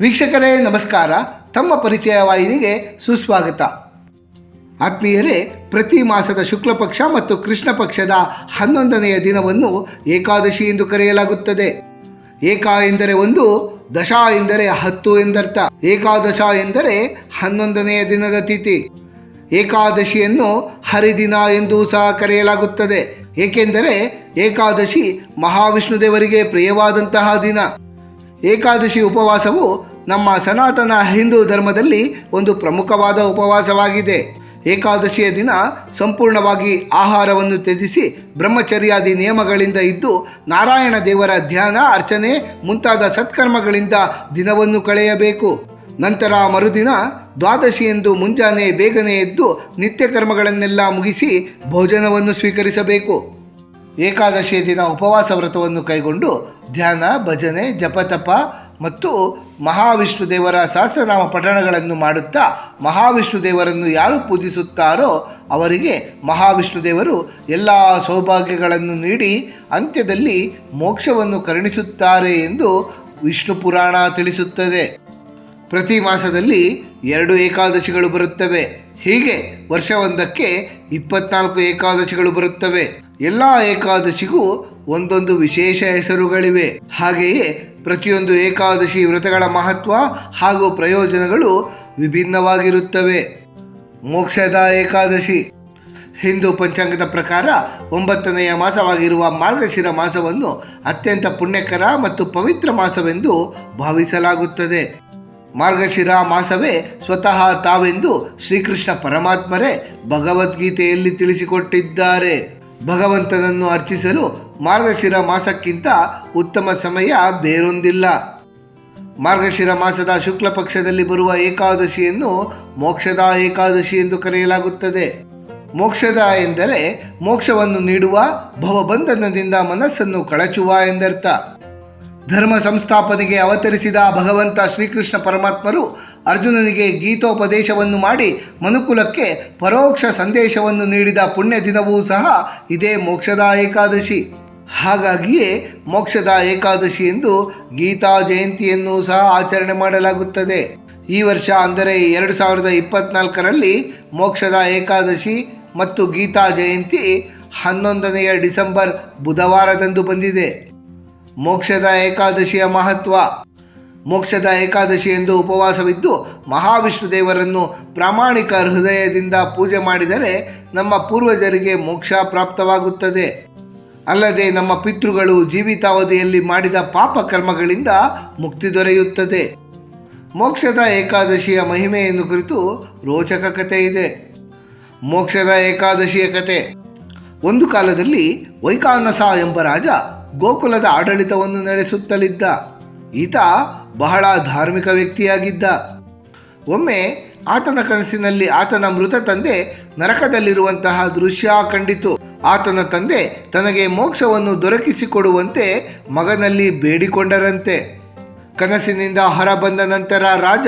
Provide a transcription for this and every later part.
ವೀಕ್ಷಕರೇ, ನಮಸ್ಕಾರ. ತಮ್ಮ ಪರಿಚಯ ವಾಹಿನಿಗೆ ಸುಸ್ವಾಗತ. ಆತ್ಮೀಯರೇ, ಪ್ರತಿ ಮಾಸದ ಶುಕ್ಲ ಪಕ್ಷ ಮತ್ತು ಕೃಷ್ಣ ಪಕ್ಷದ ಹನ್ನೊಂದನೆಯ ದಿನವನ್ನು ಏಕಾದಶಿ ಎಂದು ಕರೆಯಲಾಗುತ್ತದೆ. ಏಕಾ ಎಂದರೆ ಒಂದು, ದಶ ಎಂದರೆ ಹತ್ತು ಎಂದರ್ಥ. ಏಕಾದಶ ಎಂದರೆ ಹನ್ನೊಂದನೆಯ ದಿನದ ತಿಥಿ. ಏಕಾದಶಿಯನ್ನು ಹರಿದಿನ ಎಂದು ಸಹ ಕರೆಯಲಾಗುತ್ತದೆ. ಏಕೆಂದರೆ ಏಕಾದಶಿ ಮಹಾವಿಷ್ಣು ದೇವರಿಗೆ ಪ್ರಿಯವಾದಂತಹ ದಿನ. ಏಕಾದಶಿ ಉಪವಾಸವು ನಮ್ಮ ಸನಾತನ ಹಿಂದೂ ಧರ್ಮದಲ್ಲಿ ಒಂದು ಪ್ರಮುಖವಾದ ಉಪವಾಸವಾಗಿದೆ. ಏಕಾದಶಿಯ ದಿನ ಸಂಪೂರ್ಣವಾಗಿ ಆಹಾರವನ್ನು ತ್ಯಜಿಸಿ ಬ್ರಹ್ಮಚರ್ಯಾದಿ ನಿಯಮಗಳಿಂದ ಇದ್ದು ನಾರಾಯಣ ದೇವರ ಧ್ಯಾನ, ಅರ್ಚನೆ ಮುಂತಾದ ಸತ್ಕರ್ಮಗಳಿಂದ ದಿನವನ್ನು ಕಳೆಯಬೇಕು. ನಂತರ ಮರುದಿನ ದ್ವಾದಶಿ ಎಂದು ಮುಂಜಾನೆ ಬೇಗನೆ ಎದ್ದು ನಿತ್ಯ ಕರ್ಮಗಳನ್ನೆಲ್ಲ ಮುಗಿಸಿ ಭೋಜನವನ್ನು ಸ್ವೀಕರಿಸಬೇಕು. ಏಕಾದಶಿಯ ದಿನ ಉಪವಾಸ ವ್ರತವನ್ನು ಕೈಗೊಂಡು ಧ್ಯಾನ, ಭಜನೆ, ಜಪತಪ ಮತ್ತು ಮಹಾವಿಷ್ಣು ದೇವರ ಸಹಸ್ರನಾಮ ಪಠಣಗಳನ್ನು ಮಾಡುತ್ತಾ ಮಹಾವಿಷ್ಣು ದೇವರನ್ನು ಯಾರು ಪೂಜಿಸುತ್ತಾರೋ ಅವರಿಗೆ ಮಹಾವಿಷ್ಣು ದೇವರು ಎಲ್ಲ ಸೌಭಾಗ್ಯಗಳನ್ನು ನೀಡಿ ಅಂತ್ಯದಲ್ಲಿ ಮೋಕ್ಷವನ್ನು ಕರುಣಿಸುತ್ತಾರೆ ಎಂದು ವಿಷ್ಣು ಪುರಾಣ ತಿಳಿಸುತ್ತದೆ. ಪ್ರತಿ ಮಾಸದಲ್ಲಿ ಎರಡು ಏಕಾದಶಿಗಳು ಬರುತ್ತವೆ. ಹೀಗೆ ವರ್ಷವೊಂದಕ್ಕೆ ಇಪ್ಪತ್ನಾಲ್ಕು ಏಕಾದಶಿಗಳು ಬರುತ್ತವೆ. ಎಲ್ಲ ಏಕಾದಶಿಗೂ ಒಂದೊಂದು ವಿಶೇಷ ಹೆಸರುಗಳಿವೆ. ಹಾಗೆಯೇ ಪ್ರತಿಯೊಂದು ಏಕಾದಶಿ ವ್ರತಗಳ ಮಹತ್ವ ಹಾಗೂ ಪ್ರಯೋಜನಗಳು ವಿಭಿನ್ನವಾಗಿರುತ್ತವೆ. ಮೋಕ್ಷದ ಏಕಾದಶಿ. ಹಿಂದೂ ಪಂಚಾಂಗದ ಪ್ರಕಾರ ಒಂಬತ್ತನೆಯ ಮಾಸವಾಗಿರುವ ಮಾರ್ಗಶಿರ ಮಾಸವನ್ನು ಅತ್ಯಂತ ಪುಣ್ಯಕರ ಮತ್ತು ಪವಿತ್ರ ಮಾಸವೆಂದು ಭಾವಿಸಲಾಗುತ್ತದೆ. ಮಾರ್ಗಶಿರ ಮಾಸವೇ ಸ್ವತಃ ತಾವೆಂದು ಶ್ರೀಕೃಷ್ಣ ಪರಮಾತ್ಮರೇ ಭಗವದ್ಗೀತೆಯಲ್ಲಿ ತಿಳಿಸಿಕೊಟ್ಟಿದ್ದಾರೆ. ಭಗವಂತನನ್ನು ಅರ್ಚಿಸಲು ಮಾರ್ಗಶಿರ ಮಾಸಕ್ಕಿಂತ ಉತ್ತಮ ಸಮಯ ಬೇರೊಂದಿಲ್ಲ. ಮಾರ್ಗಶಿರ ಮಾಸದ ಶುಕ್ಲ ಪಕ್ಷದಲ್ಲಿ ಬರುವ ಏಕಾದಶಿಯನ್ನು ಮೋಕ್ಷದ ಏಕಾದಶಿ ಎಂದು ಕರೆಯಲಾಗುತ್ತದೆ. ಮೋಕ್ಷದ ಎಂದರೆ ಮೋಕ್ಷವನ್ನು ನೀಡುವ ಭವಬಂಧನದಿಂದ ಮನಸ್ಸನ್ನು ಕಳಚುವ ಎಂದರ್ಥ. ಧರ್ಮ ಸಂಸ್ಥಾಪನೆಗೆ ಅವತರಿಸಿದ ಭಗವಂತ ಶ್ರೀಕೃಷ್ಣ ಪರಮಾತ್ಮರು ಅರ್ಜುನನಿಗೆ ಗೀತೋಪದೇಶವನ್ನು ಮಾಡಿ ಮನುಕುಲಕ್ಕೆ ಪರೋಕ್ಷ ಸಂದೇಶವನ್ನು ನೀಡಿದ ಪುಣ್ಯ ದಿನವೂ ಸಹ ಇದೇ ಮೋಕ್ಷದ ಏಕಾದಶಿ. ಹಾಗಾಗಿಯೇ ಮೋಕ್ಷದ ಏಕಾದಶಿ ಎಂದು ಗೀತಾ ಜಯಂತಿಯನ್ನು ಸಹ ಆಚರಣೆ ಮಾಡಲಾಗುತ್ತದೆ. ಈ ವರ್ಷ ಅಂದರೆ ಎರಡು ಸಾವಿರದ ಇಪ್ಪತ್ನಾಲ್ಕರಲ್ಲಿ ಮೋಕ್ಷದ ಏಕಾದಶಿ ಮತ್ತು ಗೀತಾ ಜಯಂತಿ ಹನ್ನೊಂದನೆಯ ಡಿಸೆಂಬರ್ ಬುಧವಾರದಂದು ಬಂದಿದೆ. ಮೋಕ್ಷದ ಏಕಾದಶಿಯ ಮಹತ್ವ. ಮೋಕ್ಷದ ಏಕಾದಶಿ ಎಂದು ಉಪವಾಸವಿದ್ದು ಮಹಾವಿಷ್ಣು ದೇವರನ್ನು ಪ್ರಾಮಾಣಿಕ ಹೃದಯದಿಂದ ಪೂಜೆ ಮಾಡಿದರೆ ನಮ್ಮ ಪೂರ್ವಜರಿಗೆ ಮೋಕ್ಷ ಪ್ರಾಪ್ತವಾಗುತ್ತದೆ. ಅಲ್ಲದೆ ನಮ್ಮ ಪಿತೃಗಳು ಜೀವಿತಾವಧಿಯಲ್ಲಿ ಮಾಡಿದ ಪಾಪ ಕರ್ಮಗಳಿಂದ ಮುಕ್ತಿ ದೊರೆಯುತ್ತದೆ. ಮೋಕ್ಷದ ಏಕಾದಶಿಯ ಮಹಿಮೆಯನ್ನು ಕುರಿತು ರೋಚಕ ಕಥೆ ಇದೆ. ಮೋಕ್ಷದ ಏಕಾದಶಿಯ ಕತೆ ಒಂದು ಕಾಲದಲ್ಲಿ ವೈಕಾನಸ ಎಂಬ ರಾಜ ಗೋಕುಲದ ಆಡಳಿತವನ್ನು ನಡೆಸುತ್ತಲಿದ್ದ. ಈತ ಬಹಳ ಧಾರ್ಮಿಕ ವ್ಯಕ್ತಿಯಾಗಿದ್ದ. ಒಮ್ಮೆ ಆತನ ಕನಸಿನಲ್ಲಿ ಆತನ ಮೃತ ತಂದೆ ನರಕದಲ್ಲಿರುವಂತಹ ದೃಶ್ಯ ಕಂಡಿತು. ಆತನ ತಂದೆ ತನಗೆ ಮೋಕ್ಷವನ್ನು ದೊರಕಿಸಿಕೊಡುವಂತೆ ಮಗನಲ್ಲಿ ಬೇಡಿಕೊಂಡರಂತೆ. ಕನಸಿನಿಂದ ಹೊರಬಂದ ನಂತರ ರಾಜ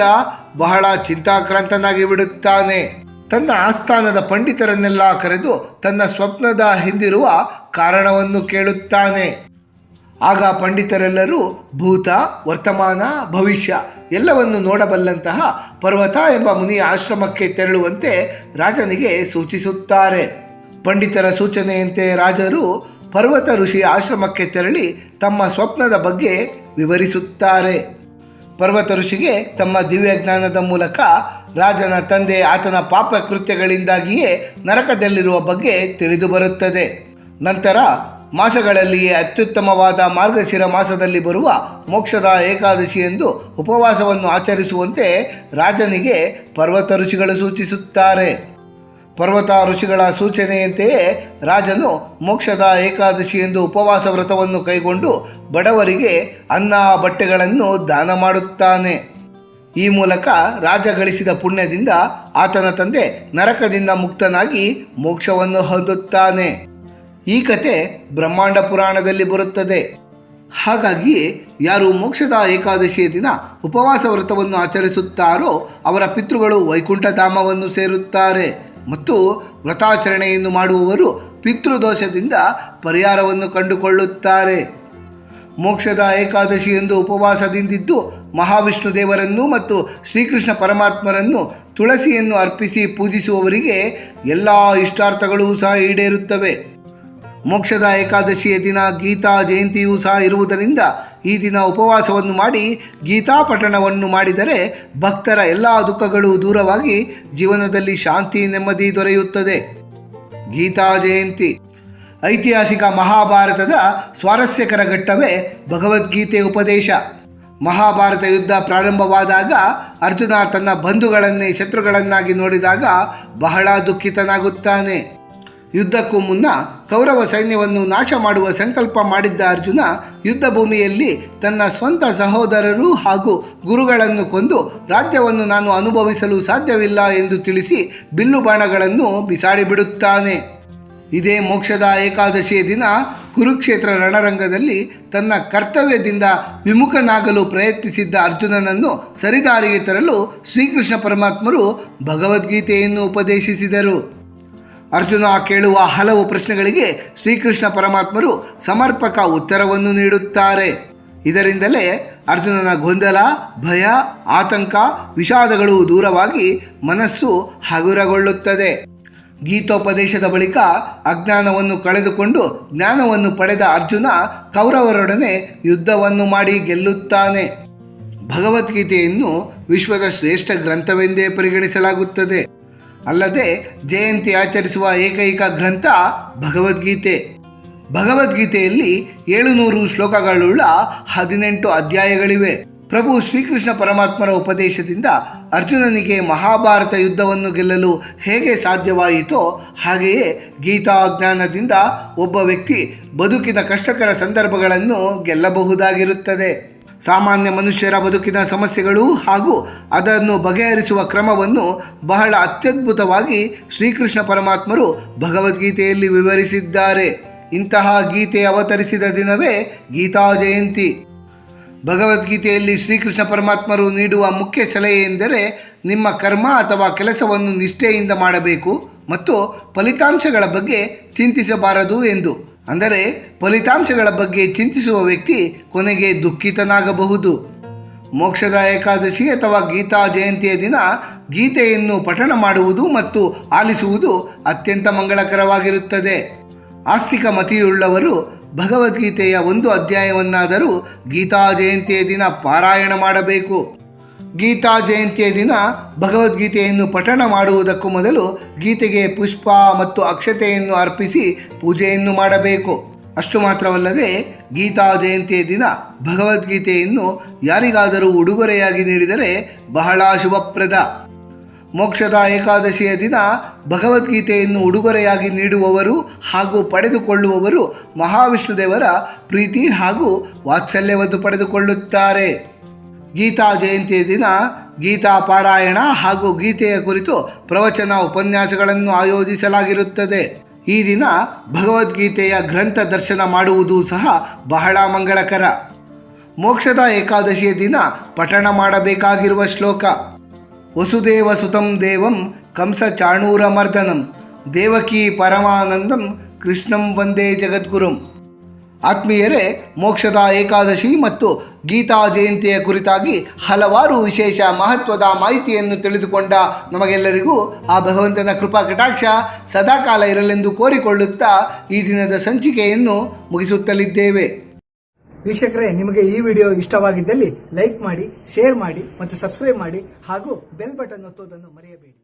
ಬಹಳ ಚಿಂತಾಕ್ರಾಂತನಾಗಿ ಬಿಡುತ್ತಾನೆ. ತನ್ನ ಆಸ್ಥಾನದ ಪಂಡಿತರನ್ನೆಲ್ಲ ಕರೆದು ತನ್ನ ಸ್ವಪ್ನದ ಹಿಂದಿರುವ ಕಾರಣವನ್ನು ಕೇಳುತ್ತಾನೆ. ಆಗ ಪಂಡಿತರೆಲ್ಲರೂ ಭೂತ, ವರ್ತಮಾನ, ಭವಿಷ್ಯ ಎಲ್ಲವನ್ನು ನೋಡಬಲ್ಲಂತಹ ಪರ್ವತ ಎಂಬ ಮುನಿಯ ಆಶ್ರಮಕ್ಕೆ ತೆರಳುವಂತೆ ರಾಜನಿಗೆ ಸೂಚಿಸುತ್ತಾರೆ. ಪಂಡಿತರ ಸೂಚನೆಯಂತೆ ರಾಜರು ಪರ್ವತ ಋಷಿಯ ಆಶ್ರಮಕ್ಕೆ ತೆರಳಿ ತಮ್ಮ ಸ್ವಪ್ನದ ಬಗ್ಗೆ ವಿವರಿಸುತ್ತಾರೆ. ಪರ್ವತ ಋಷಿಗೆ ತಮ್ಮ ದಿವ್ಯ ಜ್ಞಾನದ ಮೂಲಕ ರಾಜನ ತಂದೆ ಆತನ ಪಾಪ ಕೃತ್ಯಗಳಿಂದಾಗಿಯೇ ನರಕದಲ್ಲಿರುವ ಬಗ್ಗೆ ತಿಳಿದುಬರುತ್ತದೆ ನಂತರ ಮಾಸಗಳಲ್ಲಿಯೇ ಅತ್ಯುತ್ತಮವಾದ ಮಾರ್ಗಶಿರ ಮಾಸದಲ್ಲಿ ಬರುವ ಮೋಕ್ಷದ ಏಕಾದಶಿ ಎಂದು ಉಪವಾಸವನ್ನು ಆಚರಿಸುವಂತೆ ರಾಜನಿಗೆ ಪರ್ವತ ಋಷಿಗಳು ಸೂಚಿಸುತ್ತಾರೆ. ಪರ್ವತ ಋಷಿಗಳ ಸೂಚನೆಯಂತೆಯೇ ರಾಜನು ಮೋಕ್ಷದ ಏಕಾದಶಿ ಎಂದು ಉಪವಾಸ ವ್ರತವನ್ನು ಕೈಗೊಂಡು ಬಡವರಿಗೆ ಅನ್ನ, ಬಟ್ಟೆಗಳನ್ನು ದಾನ ಮಾಡುತ್ತಾನೆ. ಈ ಮೂಲಕ ರಾಜ ಗಳಿಸಿದ ಪುಣ್ಯದಿಂದ ಆತನ ತಂದೆ ನರಕದಿಂದ ಮುಕ್ತನಾಗಿ ಮೋಕ್ಷವನ್ನು ಹೊಂದುತ್ತಾನೆ. ಈ ಕತೆ ಬ್ರಹ್ಮಾಂಡ ಪುರಾಣದಲ್ಲಿ ಬರುತ್ತದೆ. ಹಾಗಾಗಿ ಯಾರು ಮೋಕ್ಷದ ಏಕಾದಶಿಯ ದಿನ ಉಪವಾಸ ವ್ರತವನ್ನು ಆಚರಿಸುತ್ತಾರೋ ಅವರ ಪಿತೃಗಳು ವೈಕುಂಠಧಾಮವನ್ನು ಸೇರುತ್ತಾರೆ. ಮತ್ತು ವ್ರತಾಚರಣೆಯನ್ನು ಮಾಡುವವರು ಪಿತೃದೋಷದಿಂದ ಪರಿಹಾರವನ್ನು ಕಂಡುಕೊಳ್ಳುತ್ತಾರೆ. ಮೋಕ್ಷದ ಏಕಾದಶಿ ಎಂದು ಉಪವಾಸದಿಂದಿದ್ದು ಮಹಾವಿಷ್ಣು ದೇವರನ್ನು ಮತ್ತು ಶ್ರೀಕೃಷ್ಣ ಪರಮಾತ್ಮರನ್ನು ತುಳಸಿಯನ್ನು ಅರ್ಪಿಸಿ ಪೂಜಿಸುವವರಿಗೆ ಎಲ್ಲ ಇಷ್ಟಾರ್ಥಗಳೂ ಸಹ ಈಡೇರುತ್ತವೆ. ಮೋಕ್ಷದ ಏಕಾದಶಿಯ ದಿನ ಗೀತಾ ಜಯಂತಿಯೂ ಸಹ ಇರುವುದರಿಂದ ಈ ದಿನ ಉಪವಾಸವನ್ನು ಮಾಡಿ ಗೀತಾ ಪಠಣವನ್ನು ಮಾಡಿದರೆ ಭಕ್ತರ ಎಲ್ಲ ದುಃಖಗಳು ದೂರವಾಗಿ ಜೀವನದಲ್ಲಿ ಶಾಂತಿ ನೆಮ್ಮದಿ ದೊರೆಯುತ್ತದೆ. ಗೀತಾ ಜಯಂತಿ. ಐತಿಹಾಸಿಕ ಮಹಾಭಾರತದ ಸ್ವಾರಸ್ಯಕರ ಘಟ್ಟವೇ ಭಗವದ್ಗೀತೆ ಉಪದೇಶ. ಮಹಾಭಾರತ ಯುದ್ಧ ಪ್ರಾರಂಭವಾದಾಗ ಅರ್ಜುನ ತನ್ನ ಬಂಧುಗಳನ್ನೇ ಶತ್ರುಗಳನ್ನಾಗಿ ನೋಡಿದಾಗ ಬಹಳ ದುಃಖಿತನಾಗುತ್ತಾನೆ. ಯುದ್ಧಕ್ಕೂ ಮುನ್ನ ಕೌರವ ಸೈನ್ಯವನ್ನು ನಾಶ ಮಾಡುವ ಸಂಕಲ್ಪ ಮಾಡಿದ್ದ ಅರ್ಜುನ ಯುದ್ಧ ಭೂಮಿಯಲ್ಲಿ ತನ್ನ ಸ್ವಂತ ಸಹೋದರರು ಹಾಗೂ ಗುರುಗಳನ್ನು ಕೊಂದು, ರಾಜ್ಯವನ್ನು ನಾನು ಅನುಭವಿಸಲು ಸಾಧ್ಯವಿಲ್ಲ ಎಂದು ತಿಳಿಸಿ ಬಿಲ್ಲು ಬಾಣಗಳನ್ನು ಬಿಸಾಡಿಬಿಡುತ್ತಾನೆ ಇದೇ ಮೋಕ್ಷದ ಏಕಾದಶಿಯ ದಿನ ಕುರುಕ್ಷೇತ್ರ ರಣರಂಗದಲ್ಲಿ ತನ್ನ ಕರ್ತವ್ಯದಿಂದ ವಿಮುಖನಾಗಲು ಪ್ರಯತ್ನಿಸಿದ್ದ ಅರ್ಜುನನನ್ನು ಸರಿದಾರಿಗೆ ತರಲು ಶ್ರೀಕೃಷ್ಣ ಪರಮಾತ್ಮರು ಭಗವದ್ಗೀತೆಯನ್ನು ಉಪದೇಶಿಸಿದರು. ಅರ್ಜುನ ಕೇಳುವ ಹಲವು ಪ್ರಶ್ನೆಗಳಿಗೆ ಶ್ರೀಕೃಷ್ಣ ಪರಮಾತ್ಮರು ಸಮರ್ಪಕ ಉತ್ತರವನ್ನು ನೀಡುತ್ತಾರೆ. ಇದರಿಂದಲೇ ಅರ್ಜುನನ ಗೊಂದಲ, ಭಯ, ಆತಂಕ, ವಿಷಾದಗಳು ದೂರವಾಗಿ ಮನಸ್ಸು ಹಗುರಗೊಳ್ಳುತ್ತದೆ. ಗೀತೋಪದೇಶದ ಬಳಿಕ ಅಜ್ಞಾನವನ್ನು ಕಳೆದುಕೊಂಡು ಜ್ಞಾನವನ್ನು ಪಡೆದ ಅರ್ಜುನ ಕೌರವರೊಡನೆ ಯುದ್ಧವನ್ನು ಮಾಡಿ ಗೆಲ್ಲುತ್ತಾನೆ. ಭಗವದ್ಗೀತೆಯನ್ನು ವಿಶ್ವದ ಶ್ರೇಷ್ಠ ಗ್ರಂಥವೆಂದೇ ಪರಿಗಣಿಸಲಾಗುತ್ತದೆ. ಅಲ್ಲದೆ ಜಯಂತಿ ಆಚರಿಸುವ ಏಕೈಕ ಗ್ರಂಥ ಭಗವದ್ಗೀತೆ. ಭಗವದ್ಗೀತೆಯಲ್ಲಿ ಏಳುನೂರು ಶ್ಲೋಕಗಳುಳ್ಳ ಹದಿನೆಂಟು ಅಧ್ಯಾಯಗಳಿವೆ. ಪ್ರಭು ಶ್ರೀಕೃಷ್ಣ ಪರಮಾತ್ಮರ ಉಪದೇಶದಿಂದ ಅರ್ಜುನನಿಗೆ ಮಹಾಭಾರತ ಯುದ್ಧವನ್ನು ಗೆಲ್ಲಲು ಹೇಗೆ ಸಾಧ್ಯವಾಯಿತೋ ಹಾಗೆಯೇ ಗೀತಾ ಜ್ಞಾನದಿಂದ ಒಬ್ಬ ವ್ಯಕ್ತಿ ಬದುಕಿನ ಕಷ್ಟಕರ ಸಂದರ್ಭಗಳನ್ನು ಗೆಲ್ಲಬಹುದಾಗಿರುತ್ತದೆ. ಸಾಮಾನ್ಯ ಮನುಷ್ಯರ ಬದುಕಿನ ಸಮಸ್ಯೆಗಳು ಹಾಗೂ ಅದನ್ನು ಬಗೆಹರಿಸುವ ಕ್ರಮವನ್ನು ಬಹಳ ಅತ್ಯದ್ಭುತವಾಗಿ ಶ್ರೀಕೃಷ್ಣ ಪರಮಾತ್ಮರು ಭಗವದ್ಗೀತೆಯಲ್ಲಿ ವಿವರಿಸಿದ್ದಾರೆ. ಇಂತಹ ಗೀತೆ ಅವತರಿಸಿದ ದಿನವೇ ಗೀತಾ ಜಯಂತಿ. ಭಗವದ್ಗೀತೆಯಲ್ಲಿ ಶ್ರೀಕೃಷ್ಣ ಪರಮಾತ್ಮರು ನೀಡುವ ಮುಖ್ಯ ಸಲಹೆ ಎಂದರೆ ನಿಮ್ಮ ಕರ್ಮ ಅಥವಾ ಕೆಲಸವನ್ನು ನಿಷ್ಠೆಯಿಂದ ಮಾಡಬೇಕು ಮತ್ತು ಫಲಿತಾಂಶಗಳ ಬಗ್ಗೆ ಚಿಂತಿಸಬಾರದು ಎಂದು. ಅಂದರೆ ಫಲಿತಾಂಶಗಳ ಬಗ್ಗೆ ಚಿಂತಿಸುವ ವ್ಯಕ್ತಿ ಕೊನೆಗೆ ದುಃಖಿತನಾಗಬಹುದು. ಮೋಕ್ಷದ ಏಕಾದಶಿ ಅಥವಾ ಗೀತಾ ಜಯಂತಿಯ ದಿನ ಗೀತೆಯನ್ನು ಪಠಣ ಮಾಡುವುದು ಮತ್ತು ಆಲಿಸುವುದು ಅತ್ಯಂತ ಮಂಗಳಕರವಾಗಿರುತ್ತದೆ. ಆಸ್ತಿಕ ಮತಿಯುಳ್ಳವರು ಭಗವದ್ಗೀತೆಯ ಒಂದು ಅಧ್ಯಾಯವನ್ನಾದರೂ ಗೀತಾ ಜಯಂತಿಯ ದಿನ ಪಾರಾಯಣ ಮಾಡಬೇಕು. ಗೀತಾ ಜಯಂತಿಯ ದಿನ ಭಗವದ್ಗೀತೆಯನ್ನು ಪಠಣ ಮಾಡುವುದಕ್ಕೂ ಮೊದಲು ಗೀತೆಗೆ ಪುಷ್ಪ ಮತ್ತು ಅಕ್ಷತೆಯನ್ನು ಅರ್ಪಿಸಿ ಪೂಜೆಯನ್ನು ಮಾಡಬೇಕು. ಅಷ್ಟು ಮಾತ್ರವಲ್ಲದೆ ಗೀತಾ ಜಯಂತಿಯ ದಿನ ಭಗವದ್ಗೀತೆಯನ್ನು ಯಾರಿಗಾದರೂ ಉಡುಗೊರೆಯಾಗಿ ನೀಡಿದರೆ ಬಹಳ ಶುಭಪ್ರದ. ಮೋಕ್ಷದ ಏಕಾದಶಿಯ ದಿನ ಭಗವದ್ಗೀತೆಯನ್ನು ಉಡುಗೊರೆಯಾಗಿ ನೀಡುವವರು ಹಾಗೂ ಪಡೆದುಕೊಳ್ಳುವವರು ಮಹಾವಿಷ್ಣುದೇವರ ಪ್ರೀತಿ ಹಾಗೂ ವಾತ್ಸಲ್ಯವನ್ನು ಪಡೆದುಕೊಳ್ಳುತ್ತಾರೆ. ಗೀತಾ ಜಯಂತಿಯ ದಿನ ಗೀತಾ ಪಾರಾಯಣ ಹಾಗೂ ಗೀತೆಯ ಕುರಿತು ಪ್ರವಚನ ಉಪನ್ಯಾಸಗಳನ್ನು ಆಯೋಜಿಸಲಾಗಿರುತ್ತದೆ. ಈ ದಿನ ಭಗವದ್ಗೀತೆಯ ಗ್ರಂಥ ದರ್ಶನ ಮಾಡುವುದು ಸಹ ಬಹಳ ಮಂಗಳಕರ. ಮೋಕ್ಷದ ಏಕಾದಶಿಯ ದಿನ ಪಠಣ ಮಾಡಬೇಕಾಗಿರುವ ಶ್ಲೋಕ. ವಸುದೇವ ಸುತಂ ದೇವಂ ಕಂಸ ಚಾಣೂರಮರ್ದನಂ ದೇವಕಿ ಪರಮಾನಂದಂ, ಕೃಷ್ಣಂ ವಂದೇ ಜಗದ್ಗುರುಂ. ಆತ್ಮೀಯರೇ, ಮೋಕ್ಷದ ಏಕಾದಶಿ ಮತ್ತು ಗೀತಾ ಜಯಂತಿಯ ಕುರಿತಾಗಿ ಹಲವಾರು ವಿಶೇಷ ಮಹತ್ವದ ಮಾಹಿತಿಯನ್ನು ತಿಳಿದುಕೊಂಡ ನಮಗೆಲ್ಲರಿಗೂ ಆ ಭಗವಂತನ ಕೃಪಾ ಕಟಾಕ್ಷ ಸದಾಕಾಲ ಇರಲೆಂದು ಕೋರಿಕೊಳ್ಳುತ್ತಾ ಈ ದಿನದ ಸಂಚಿಕೆಯನ್ನು ಮುಗಿಸುತ್ತಲಿದ್ದೇವೆ. ವೀಕ್ಷಕರೇ, ನಿಮಗೆ ಈ ವಿಡಿಯೋ ಇಷ್ಟವಾಗಿದ್ದಲ್ಲಿ ಲೈಕ್ ಮಾಡಿ, ಶೇರ್ ಮಾಡಿ ಮತ್ತು ಸಬ್ಸ್ಕ್ರೈಬ್ ಮಾಡಿ ಹಾಗೂ ಬೆಲ್ ಬಟನ್ ಒತ್ತುವುದನ್ನು ಮರೆಯಬೇಡಿ.